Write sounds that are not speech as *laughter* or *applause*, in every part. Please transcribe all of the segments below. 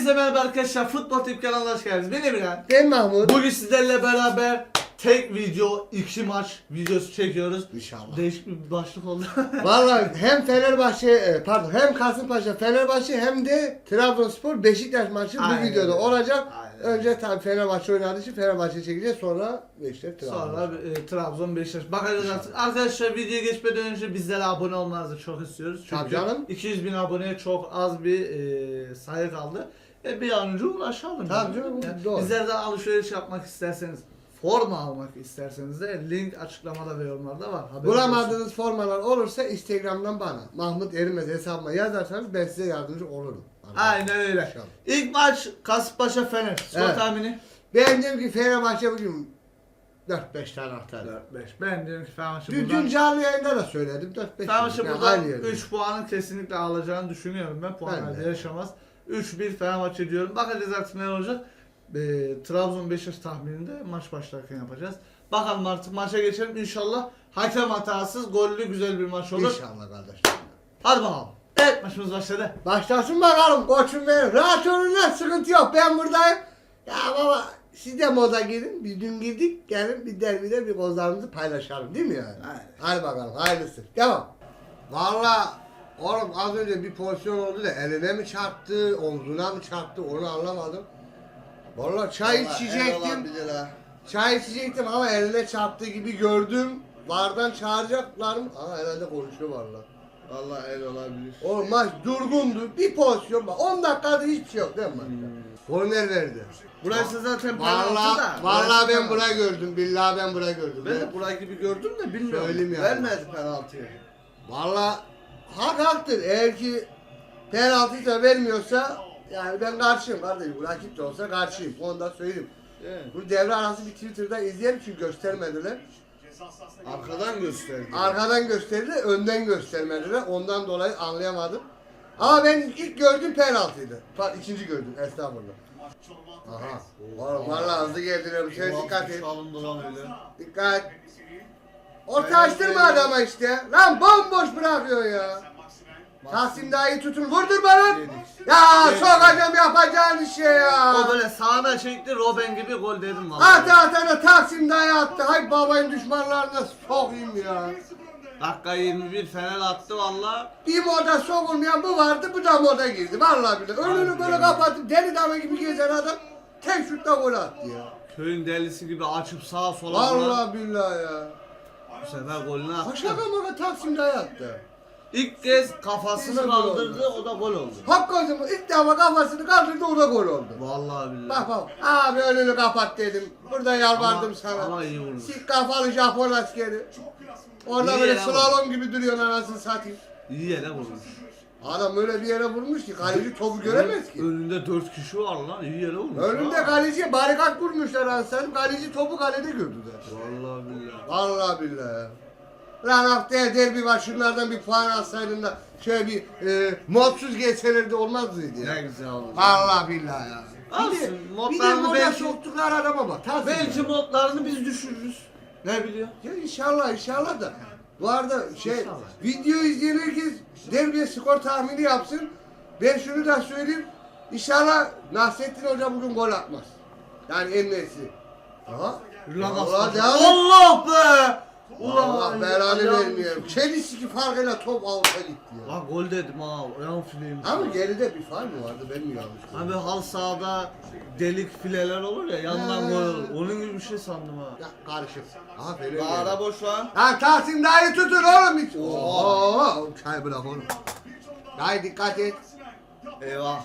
Hepinize merhaba arkadaşlar. Futbol Tip kanalına hoş geldiniz. Ben Emirhan. Ben Mahmut. Bugün sizlerle beraber tek video, iki maç videosu çekiyoruz. İnşallah. Değişik bir başlık oldu. *laughs* Vallahi hem Fenerbahçe e, pardon hem Kasımpaşa Fenerbahçe hem de Trabzonspor Beşiktaş maçı bu Aynen videoda öyle. olacak. Aynen. Önce tabii Fenerbahçe oynadığı için Fenerbahçe çekeceğiz sonra Beşiktaş Trabzon. Sonra e, Trabzon Beşiktaş. Bakacağız artık. Arkadaşlar videoya geçmeden önce bizlere abone olmanızı çok istiyoruz. Çünkü Tabii canım. 200 bin aboneye çok az bir e, sayı kaldı. E, bir an önce ulaşalım. Tabii canım, doğru. Bizlerden alışveriş yapmak isterseniz forma almak isterseniz de link açıklamada ve yorumlarda var. Haberiniz olsun. Bulamadığınız formalar olursa Instagram'dan bana Mahmut Erimez hesabıma yazarsanız ben size yardımcı olurum. Aynen öyle. İnşallah. İlk maç Kasımpaşa Fener. Skor Evet. tahmini? Ben diyorum ki Fenerbahçe bugün 4-5 tane atar. 4-5. Ben diyorum ki Fenerbahçe Dün, buradan, dün canlı yayında da söyledim 4-5. Fenerbahçe Yani buradan aynı yerde. 3 puanın kesinlikle alacağını düşünüyorum ben. Puanlarda de. Yaşamaz. 3-1 Fenerbahçe diyorum. Bakacağız artık ne olacak. Ee, Trabzon Beşiktaş tahmininde maç başlarken yapacağız. Bakalım artık maça geçelim. İnşallah hakem hatasız gollü güzel bir maç olur. İnşallah kardeşim. Hadi bakalım. Evet maçımız başladı. Başlasın bakalım koçum benim. Rahat olun sıkıntı yok ben buradayım. Ya baba siz de moda girin. Biz dün girdik gelin bir derbide bir kozlarımızı paylaşalım değil mi yani? Aynen. Hadi bakalım hayırlısı. Devam. Valla oğlum az önce bir pozisyon oldu da eline mi çarptı, omzuna mı çarptı onu anlamadım. Valla çay içecektim. Çay içecektim ama eline çarptığı gibi gördüm. Vardan çağıracaklar mı? Aa herhalde konuşuyor valla. Vallahi el olabilir. O maç durgundu. Bir pozisyon var. 10 dakikada hiçbir şey yok değil mi maçta? Korner verdi. Burası zaten penaltı Vallahi, da. vallahi Burası ben penaltı. burayı gördüm. Billahi ben burayı gördüm. Ben de burayı gibi gördüm de bilmiyorum. Söyleyeyim yani. Vermedi penaltıyı. Vallahi hak haktır. Eğer ki penaltıysa vermiyorsa yani ben karşıyım kardeşim. Rakip de olsa karşıyım. Onu da söyleyeyim. Evet. Bu devre arası bir Twitter'da izleyelim çünkü göstermediler. Arkadan gösterdi. Arkadan gösterdi, önden göstermediler. Ondan dolayı anlayamadım. Ama ben ilk gördüm penaltıydı. Bak ikinci gördüm. Estağfurullah. Aha. Oğlum vallahi hızlı geldiler. Bir şöyle dikkat et. Dikkat. Orta açtırma adama işte. Lan bomboş bırakıyor ya. Tahsin daha iyi tutun. Vurdur bana. Ya sokacağım yapacağın işe ya. O böyle sağına çekti Robben gibi gol dedim vallahi. At atana Tahsin daha attı. Hay babayın düşmanlarına sokayım ya. Dakika 21 Fener attı valla. Bir moda sokulmayan bu vardı, bu da moda girdi. Vallahi billahi. Önünü böyle kapatıp deli dama gibi gezen adam tek şutla gol attı ya. Köyün delisi gibi açıp sağa sola Vallahi billahi ya. Bu sefer golünü attı. Şaka maka Taksim dayı attı. İlk kez kafasını kaldırdı o da gol oldu. Hakikaten ilk defa kafasını kaldırdı o da gol oldu. Vallahi billahi. Bak bak abi önünü kapat dedim. Burada yalvardım Ama- sana. ama iyi vurmuş. Sik kafalı Japon askeri. Orada İyi böyle slalom gibi duruyor anasını satayım. İyi yere vurmuş. Adam öyle bir yere vurmuş ki kaleci topu göremez ki. Önünde 4 kişi var lan iyi yere vurmuş. Önünde ha. kaleciye barikat kurmuşlar anasını. Kaleci topu kalede gördü de. Vallahi billahi. Vallahi billahi. Lan haftaya derbi var şunlardan bir puan alsaydın da şöyle bir e, modsuz geçselerdi olmaz mıydı ya? Ne güzel oldu. Vallahi billahi ya. Alsın, Bir de, bir de modlarını moda belki- soktukları adama bak. Belki modlarını biz düşürürüz. Ne biliyor? Ya inşallah inşallah da. Bu arada şey video izleyen herkes derbiye skor tahmini yapsın. Ben şunu da söyleyeyim. İnşallah Nasrettin Hoca bugün gol atmaz. Yani en nesi. Aha. Allah et. Allah be! Allah belanı ayağım vermiyorum. Çelişki farkıyla top avuta gitti ya. Lan gol dedim ha. Ayağım fileyim. Ama geride bir faul mu vardı ben mi yanlış gördüm? böyle halı sahada delik fileler olur ya yandan He. gol olur. Onun gibi bir şey sandım ha. Ya karışık. Aha Fener Bağda geldi. boş lan. Lan Tahsin dayı tutun oğlum hiç. Oo. Çay bırak oğlum. Dayı dikkat et. Eyvah.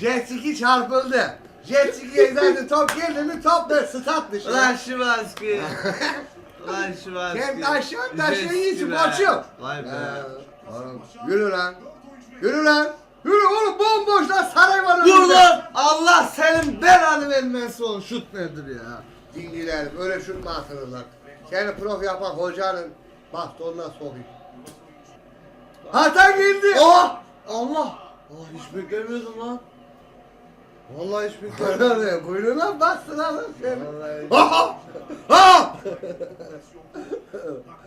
Jet ski çarpıldı. Jet ski'ye zaten top geldi mi top da stat dışı. Lan Şimanski. *laughs* Şimanski. Sen taşıyorsun Jet iyisin boçum. Vay be. Ee, oğlum, Yürü lan. Yürü lan. Yürü oğlum bomboş lan saray var önünde. lan! Allah senin belanı vermesin o şut nedir ya? Dingiler öyle şut mu atılırlar? Seni prof yapan hocanın bastonuna sokayım. Hata girdi. Oh! Allah! Oh hiç beklemiyordum lan. Vallahi hiç beklemiyordum. Kuyruğuna kuyruğuna bastın lan sen. Vallahi. Ha! Ha!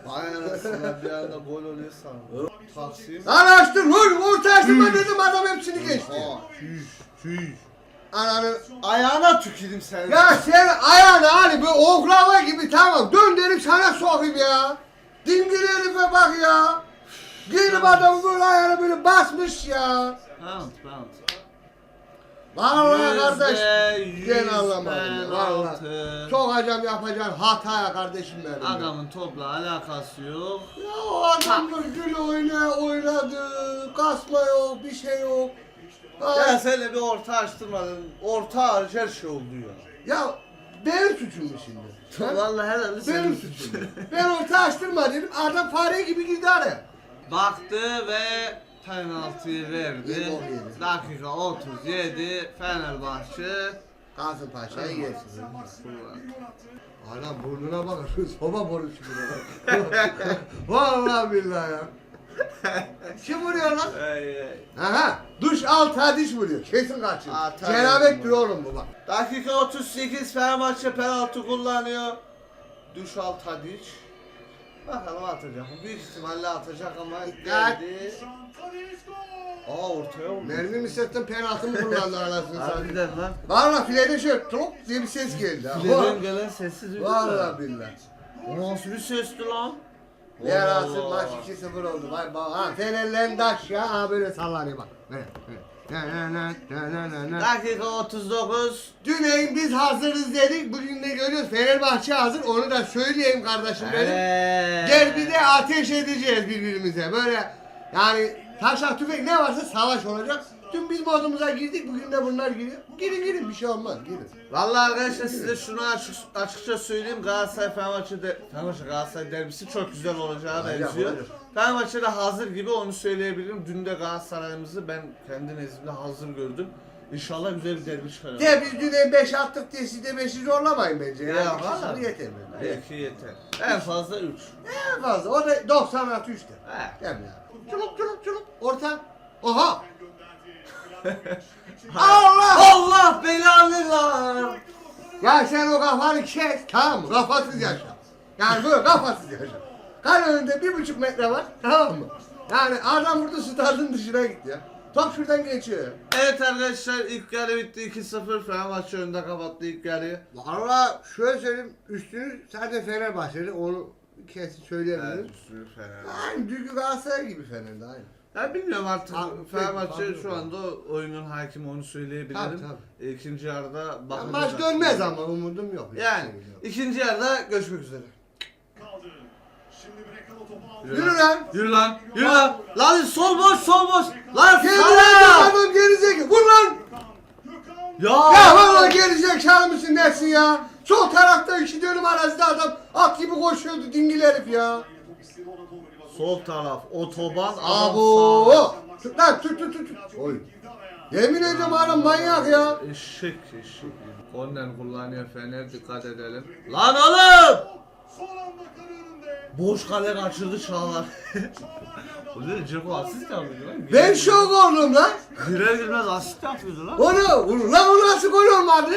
Anasını bir anda gol oluyor sandım. Taksim. Lan açtır vur orta açtım ben dedim adam hepsini geçti. Çüş, çüş. Ananı. Ayağına tüküreyim seni. Ya sen ayağını hani böyle oklava gibi tamam dön derim sana sokayım ya. Dingil herife bak ya. Gelip adam böyle ayağını böyle basmış ya. Penaltı, penaltı. Vallahi kardeş. Ben anlamadım ya, vallahi. Çok acayip yapacağın hata ya kardeşim benim. ya. Adamın topla alakası yok. Ya o adam gül oyna oynadı. Kasma yok bir şey yok. Ya Ya, sen bir orta açtırmadın. Orta hariç her şey oldu ya. ya benim suçum mu şimdi? Vallahi herhalde Benim suçum. ben orta açtırma dedim. Adam fare gibi girdi araya. Baktı ve penaltıyı verdi. Dakika 37 Fenerbahçe Kasımpaşa'yı yersin. Adam burnuna bak. Şu *laughs* soba borusu gibi. *laughs* Vallahi billahi ya. Kim vuruyor lan? Aha. Duş altı diş vuruyor. Kesin kaçıyor. Ata Cenabet oğlum bu bak. Dakika 38 Fenerbahçe penaltı kullanıyor. Duş al Tadic. Bakalım atacak mı? Büyük ihtimalle atacak ama geldi. Aa ortaya oldu. Mermi mi sıktın penaltı mı kullandı anasını satayım. Harbiden lan. Valla filede şöyle trop diye bir ses geldi. ha. Fileden gelen sessiz duydun Valla mu? billahi. O nasıl bir sesti lan? Yarasın Allah. maç 2-0 oldu. Vay bak. Ha Fenerlerin taş ya. Ha böyle sallanıyor bak. Böyle, böyle. Dakika 39 Dün biz hazırız dedik. Bugün de görüyoruz. Fenerbahçe hazır. Onu da söyleyeyim kardeşim benim. Eee. Derbide ateş edeceğiz birbirimize. Böyle yani taşak tüfek ne varsa savaş olacak. Dün biz modumuza girdik. Bugün de bunlar giriyor. Girin girin bir şey olmaz. Girin. Vallahi arkadaşlar size şunu açık, açıkça söyleyeyim. Galatasaray Fenerbahçe de Fenerbahçe Galatasaray derbisi çok güzel olacağı Olacak, benziyor. olacak. Fenerbahçe de hazır gibi onu söyleyebilirim. Dün de Galatasaray'ımızı ben kendi nezdimde hazır gördüm. İnşallah güzel bir derbi çıkarır. De biz dün 5 attık diye siz de 5'i zorlamayın bence. Yani Ya, iki valla. sıfır yeter bence. Belki yeter. En fazla 3. En fazla. O da 90 artı 3'te. He. Mi ya? Çulup çulup çulup. Orta. Oha. Allah! Allah belanı lan. Ya sen o kafanı kes. Tamam mı? Kafasız yaşa. Yani böyle kafasız yaşa. Kale önünde bir buçuk metre var. Tamam mı? Yani adam burada stadın dışına gitti ya. Top şuradan geçiyor ya. Evet arkadaşlar ilk yarı bitti 2-0 Fenerbahçe önde kapattı ilk yarıyı. Valla şöyle söyleyeyim. Üstünü sadece Fenerbahçe'de onu kesin söyleyebilirim. Evet, üstünü Fener. Aynı dünkü Galatasaray gibi Fener'de aynı. Ya bilmiyorum artık Abi, Fenerbahçe peki, şu anda oyunun hakimi onu söyleyebilirim. Tabii, İkinci yarıda Ya bakacağız. maç dönmez ama umudum yok. Yani ikinci yarıda görüşmek üzere. Yürü lan. Yürü lan. Yürü lan. Lan sol boş sol boş. Lan Gel sana. adam gerizekalı. Vur lan. Ya. Ya valla gerizekalı mısın dersin ya? Sol tarafta iki dönüm arazide adam at gibi koşuyordu dingil herif ya. Sol taraf otoban. Abo. adam Tut lan tut tut tut. Oy. Yemin ediyorum adam manyak ya. Eşek eşek. Korner kullanıyor Fener dikkat edelim. Lan oğlum. Boş kale kaçırdı Çağlar. *laughs* Bu ne Ceko asist yapıyordu lan. Ben şok oldum lan. Girer girmez asist yapıyordu lan. Onu, onu lan o nasıl gol olmadı?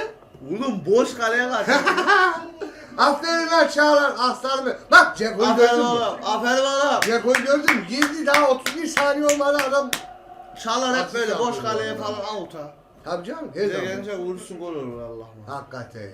Oğlum boş kaleye kaçırdı. *laughs* Aferin lan Çağlar aslanım. Bak Ceko'yu Aferin gördün mü? oğlum. Aferin oğlum. Ceko'yu gördün mü? Girdi daha 31 saniye olmadı adam. Çağlar hep Asist böyle boş yapıyor kaleye ya. falan out'a. Tabii canım. Her Bize zaman. gelince vurursun gol olur Allah'ım. Hakikaten ya.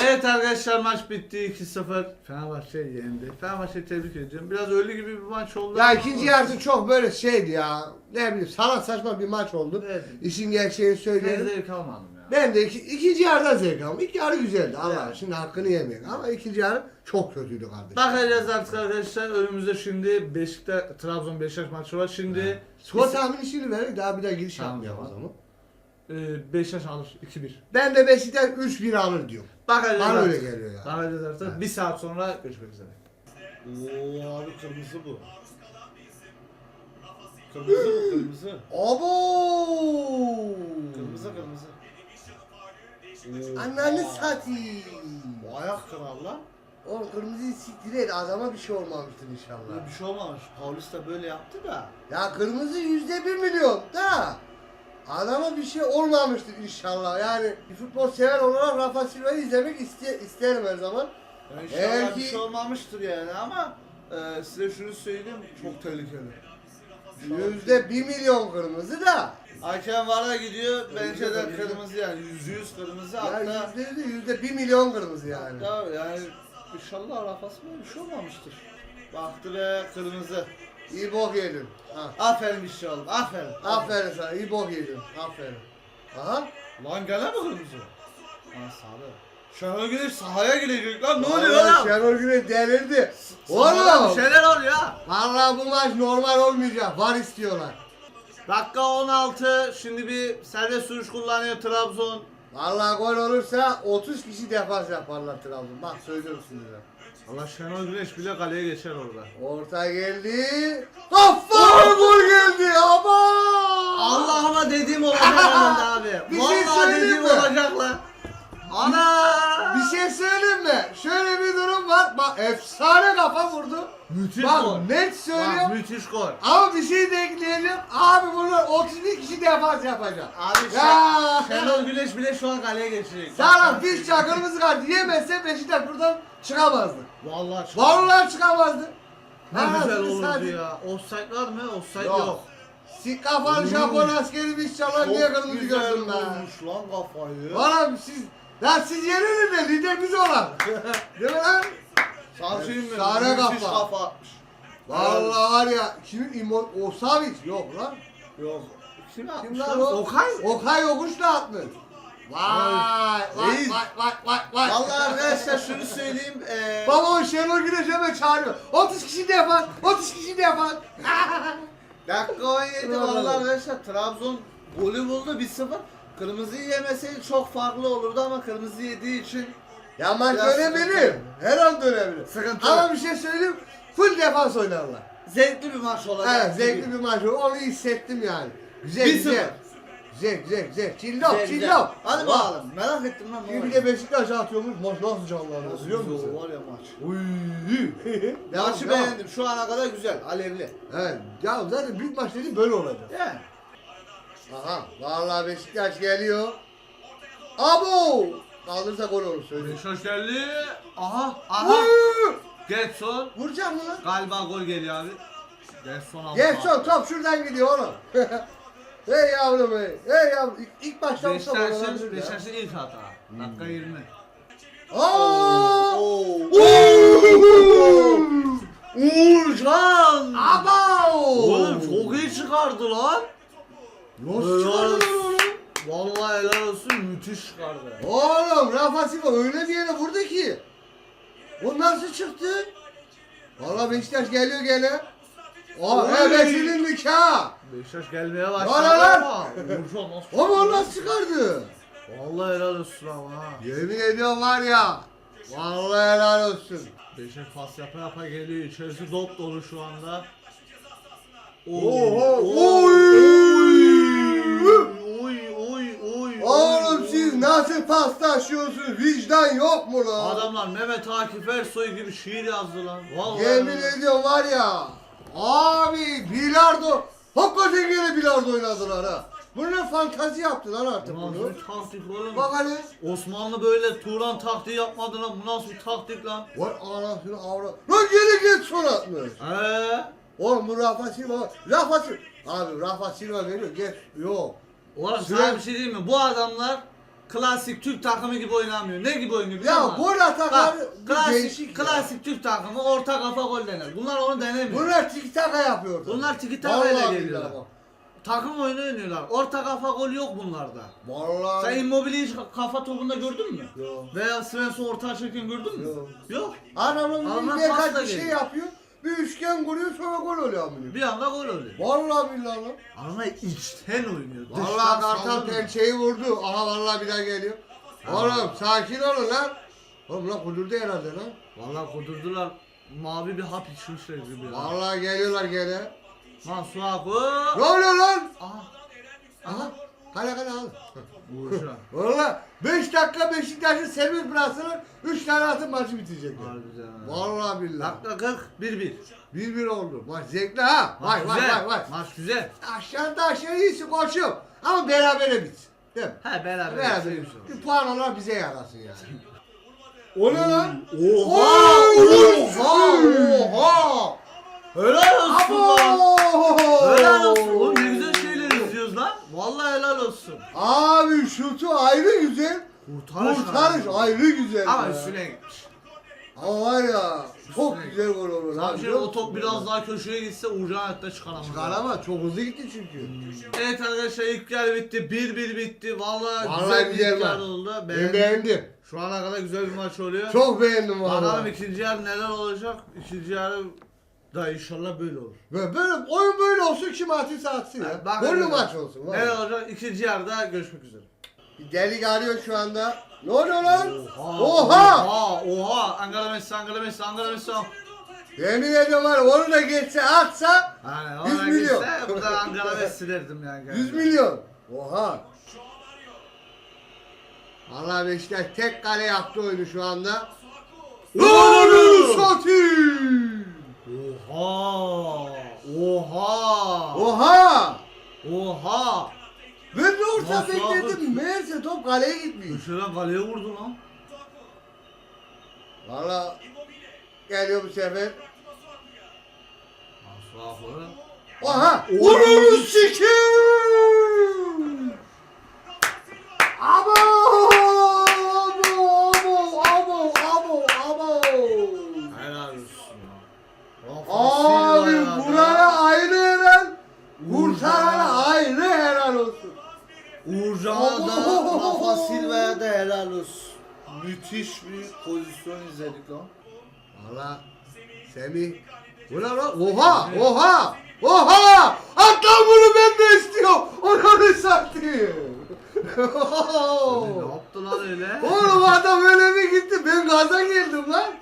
Evet arkadaşlar maç bitti 2-0. Fenerbahçe yendi. Fenerbahçe'yi tebrik ediyorum. Biraz öyle gibi bir maç oldu. Ya ikinci yarısı çok böyle şeydi ya. Ne bileyim salak saçma bir maç oldu. Evet. İşin gerçeğini Ben söyleyelim. zevk almadım. Ben de iki, ikinci yarıda zevk aldım. İlk yarı güzeldi. Allah şimdi hakkını yemeyin. Ama ikinci yarı çok kötüydü kardeşim. Bakacağız artık arkadaşlar. Önümüzde şimdi Beşiktaş Trabzon Beşiktaş maçı var. Şimdi Skor tahmini şimdi verin. Daha bir daha giriş Tamam, yapmayalım o tamam. zaman. e, Beşiktaş alır 2-1. Ben de Beşiktaş 3-1 alır diyorum. Bakacağız Bana artık. öyle geliyor ya. Bakacağız artık. Evet. Bir saat sonra görüşmek üzere. Oo abi kırmızı bu. Kırmızı bu kırmızı. Abo! Ananı satayım. Bu ayak kral lan. Oğlum kırmızıyı siktir et. Adama bir şey olmamıştır inşallah. Böyle bir şey olmamış. Paulus da böyle yaptı da. Ya kırmızı yüzde bir milyon da adama bir şey olmamıştır inşallah. Yani bir futbol sever olarak Rafa Silva'yı izlemek iste, isterim her zaman. İnşallah Eğer bir ki- şey olmamıştır yani ama e, size şunu söyleyeyim çok tehlikeli. Yüzde bir milyon kırmızı da. Hakem vara gidiyor bence de kırmızı yani yüzde yüz kırmızı Ya hatta yüzde yüzde yüzde bir milyon kırmızı yani. hatta yani inşallah Rafas böyle bir şey olmamıştır. Baktı ve kırmızı. İyi bok yedin. Ha. Aferin şey oğlum aferin. Aferin sana iyi bok yedin. Aferin. Aha. Lan gene mi kırmızı? Lan sarı. Şenol Güneş sahaya girecek lan ne Vallahi oluyor lan? Şenol Güneş delirdi. Oğlum. Bir şeyler oluyor. Vallahi bu maç normal olmayacak. Var istiyorlar. Dakika 16 şimdi bir serbest vuruş kullanıyor Trabzon. Vallahi gol olursa 30 kişi defans yaparlar Trabzon. Bak söylüyorum size. Allah Şenol Güneş bile kaleye geçer orada. Orta geldi. Kafa gol geldi ama. Allah'ıma dediğim olacak herhalde abi. Bir şey Vallahi söyleyeyim dediğim mi? olacak lan. Ana! Bir şey söyleyeyim mi? Şöyle bir durum var. Bak efsane kafa vurdu. Müthiş Bak gol. net Bak, söylüyorum. müthiş gol. Ama bir şey de ekleyeceğim. Abi bunlar 31 kişi defans yapacak. Abi Ya. Şenol Güneş bile şu an kaleye geçecek. Sağlam Fişça kırmızı kart yemezse Beşiktaş buradan çıkamazdı. Vallahi çok Vallahi çıkamazdı. ne Ha, güzel olurdu sadece- ya. Offside var mı? Offside Yok. yok. Sik kafalı Japon askeri Fişçalar niye kırmızı güzel gördün be? vurmuş lan kafayı. Valla siz Lan siz yerin de lider biz olan. *laughs* Değil mi lan? Savcıyım ben. Sare Müthiş kafa. kafa. Vallahi var ya kimin imon o Savic yok lan. Yok. Kim Kim lan o? Okay. Okay Yokuş'la atmış. Vay vay vay vay vay vay. Vallahi arkadaşlar şunu söyleyeyim. Eee Baba o Şenol Güneş hemen çağırıyor. 30 kişi defan, 30 kişi defan. dakika 17 vallahi arkadaşlar Trabzon golü buldu 1-0. Kırmızıyı yemeseydi çok farklı olurdu ama kırmızı yediği için ya maç Biraz dönebilir. sıkıntı. Her an dönebilir. Sıkıntı Ama yok. bir şey söyleyeyim. Full defans oynarlar. zevkli bir maç olacak. Evet zevkli bir maç. oldu. Onu hissettim yani. Güzel 1-0. güzel. Güzel güzel güzel. Çillop Güzel, güzel. çillop. Hadi bakalım. Merak ettim lan. ne Şimdi bir olacak? de Beşiktaş atıyormuş. Maç nasıl Nasıl biliyor güzel musun? Var ya maç. Uy. Devam, *laughs* Maçı devam. beğendim. Şu ana kadar güzel. Alevli. Evet. Ya zaten büyük maç dedi böyle olacak. Yani. Aha. Vallahi Beşiktaş geliyor. Abo. Kaldırsa gol olur söyleyeyim. Beşiktaş geldi. Aha. Vur! Getson. Vuracak mı lan? Galiba gol geliyor abi. Getson aldı. Gerson top şuradan gidiyor oğlum. *laughs* hey yavrum hey. Hey yavrum. İlk, ilk başta vursa gol olabilir. Beşiktaş'ın ilk hata. Dakika 20. Aa! Uğurcan! Abo! Oğlum çok iyi çıkardı lan. Nasıl olsun. onu? Vallahi helal olsun müthiş çıkardı. Oğlum Rafa Silva öyle bir yere vurdu ki. O nasıl çıktı? Valla Beşiktaş geliyor gene. O Oy! ebesinin nikahı. Beşiktaş gelmeye Lan başladı lan! ama. Uğurcan nasıl Ama o nasıl çıkardı? Vallahi helal olsun ama ha. Yemin ediyorum var ya. Vallahi helal olsun. Beşiktaş pas yapa yapa geliyor. İçerisi dop dolu şu anda. Oho, Oy oy oy. Oğlum oy, siz oy. Nasıl paslaşıyorsunuz? Vicdan yok mu lan? Adamlar Mehmet Akif Ersoy gibi şiir yazdı lan. Vallahi. Yemin ediyorum var ya. Abi bilardo. Hakikaten gene bilardo oynadılar ha. Bunlar fantazi yaptı lan artık Bu nasıl bunu. bir taktik oğlum? Bak hani. Osmanlı böyle Turan taktiği yapmadı lan. Bu nasıl bir taktik lan? Vay anasını avra. Lan geri geç son atmış. Eee? Oğlum bu Rafa Silva. Rafa Silva. Abi Rafa Silva veriyor. Geç. Yok. Oğlum Süre- sana bir şey diyeyim mi? Bu adamlar klasik Türk takımı gibi oynamıyor. Ne gibi oynuyor biliyor Ya musun? gol atakları Bak, klasik, değişik ya. klasik Türk takımı orta kafa gol dener. Bunlar onu denemiyor. Bunlar tik taka yapıyor. Bunlar tiki taka ile Vallahi geliyorlar. billahi bak. Takım oyunu oynuyorlar. Orta kafa gol yok bunlarda. Vallahi. Sen Immobile'yi hiç kafa topunda gördün mü? Yok. Veya Svensson orta açarken gördün mü? Yok. Yok. Adamın bir pasla birkaç bir şey geliyor. yapıyor. Bir üçgen kuruyor sonra gol oluyor amına. Bir anda gol oluyor. Vallahi billahi lan. Adamlar içten oynuyor. Vallahi Dıştan kartal saldırmıyor. pençeyi vurdu. Aha vallahi bir daha geliyor. Oğlum sakin olun lan. Oğlum lan kudurdu herhalde lan. Vallahi kudurdular. Mavi bir hap içmişler gibi ya. Vallahi geliyorlar gene. Masuaku. Ne oluyor lan? Aha. Aha. Kale kale al. Vuruşa. Vallahi 5 dakika Beşiktaş'ın serbest bıraksınlar 3 tane atıp maçı. Harbiden. Vallahi billahi. Dakika 40 1-1. 1-1 oldu. Maç zevkli ha. Vay vay güzel. vay vay. Maç güzel. Aşağıda aşağı iyisin koçum. Ama berabere bit. Değil mi? He beraber. Beraber. sevmiş Bir olsun. puan olarak bize yarasın yani. O ne lan? Oha! Oha! Oha! Helal olsun lan! Abo! Helal olsun. Oğlum ne güzel şeyler izliyoruz lan. Vallahi helal olsun. Abi şutu ayrı güzel. Kurtarış. Kurtarış abi. ayrı güzel. Ama ya. üstüne gitmiş. Ama var ya çok Üstüne güzel gol olur. Abi abi, şey, biliyor o top biraz daha köşeye gitse Uğurcan hayatta çıkaramaz. Çıkarama çok hızlı gitti çünkü. Evet arkadaşlar ilk yarı bitti. 1-1 bitti. Vallahi, Vallahi güzel bir ilk yarı oldu. Ben Beğendim. beğendim. Şu ana kadar güzel bir maç oluyor. Çok beğendim Bakalım valla. ikinci yarı neler olacak. İkinci yarı da inşallah böyle olur. Böyle, böyle oyun böyle olsun kim atıysa atsın ya. Bak- Gollü maç olsun. Neler Valla. olacak? İkinci yarıda görüşmek üzere. Delik arıyor şu anda. Ne oluyor lan? Oha! Oha! Oha! Angela Messi, Angela Messi, Angela Messi. Yemin ediyorum var onu da geçse atsa Yani 100 ona milyon. gitse burada Angela Messi derdim yani. *laughs* 100 milyon. Oha. Valla Beşiktaş tek kale yaptı oyunu şu anda. Oğlum! satayım. Oha! Oha! Oha. Oha! Ben de orta Nasıl bekledim. Meğerse top kaleye gitmiş. Köşeden kaleye vurdu lan. Valla geliyor bu sefer. Nasıl? Oha! Oy! Onu sikim! Abo! Abo! Abo! Abo! Abo! Abo! Helal olsun ya. Rafa Abi Silva ya. buraya ayrı helal. Uğurcan. Kurtarana ayrı helal olsun. Uğurcan'a da Abo! Rafa Silva'ya da helal olsun. Müthiş bir pozisyon izledik lan. Valla Semih. Bu ne lan? Oha! Oha! Oha! Hatta bunu ben de istiyorum. Onu satayım. Ne yaptı lan öyle? Oğlum adam öyle bir gitti. Ben gaza geldim lan.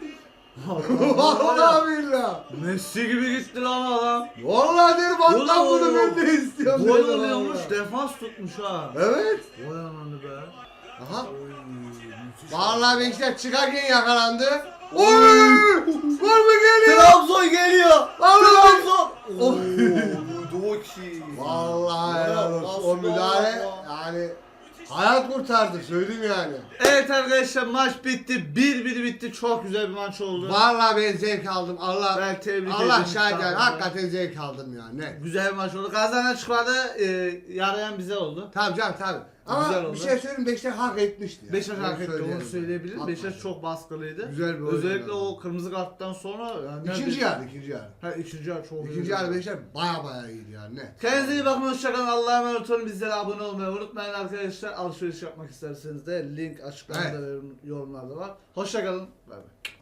Vallahi *laughs* billahi. Messi gibi gitti lan adam. Vallahi dedim hatta Oğlum, bunu ben de istiyorum. Gol oluyormuş, defans tutmuş ha. Evet. Vay ananı be. Aha. Oy. Vallahi Beşiktaş çıkarken yakalandı. Oy! Gol mü geliyor? Trabzon geliyor. Allah! Trabzon. Oo, duydu ki. Vallahi helal olsun. O müdahale yani hayat kurtardı söyleyeyim yani. Evet arkadaşlar maç bitti. 1-1 bitti. Çok güzel bir maç oldu. Vallahi ben zevk aldım. Allah Ben tebrik Allah ederim. şahit yani. Tamam. Hakikaten zevk aldım ya. Ne? Güzel bir maç oldu. Kazanan çıkmadı. E, yarayan bize oldu. Tabii canım tabii. Güzel Ama oldu. bir şey söyleyeyim Beşiktaş hak etmişti. ya. Beşiktaş hak etti onu yani. söyleyebilirim. Haklı. Beşiktaş çok baskılıydı. Güzel bir oyun Özellikle oynadı. o kırmızı karttan sonra. Yani İkinci yarı, ikinci yarı. Ha ikinci yarı çok İkinci yarı Beşiktaş baya baya iyiydi yani ne? Kendinize iyi bakın hoşçakalın. Allah'a emanet olun. Bizlere abone olmayı unutmayın arkadaşlar. Alışveriş yapmak isterseniz de link açıklamada Evet. ve yorumlarda var. Hoşçakalın. Bay bay.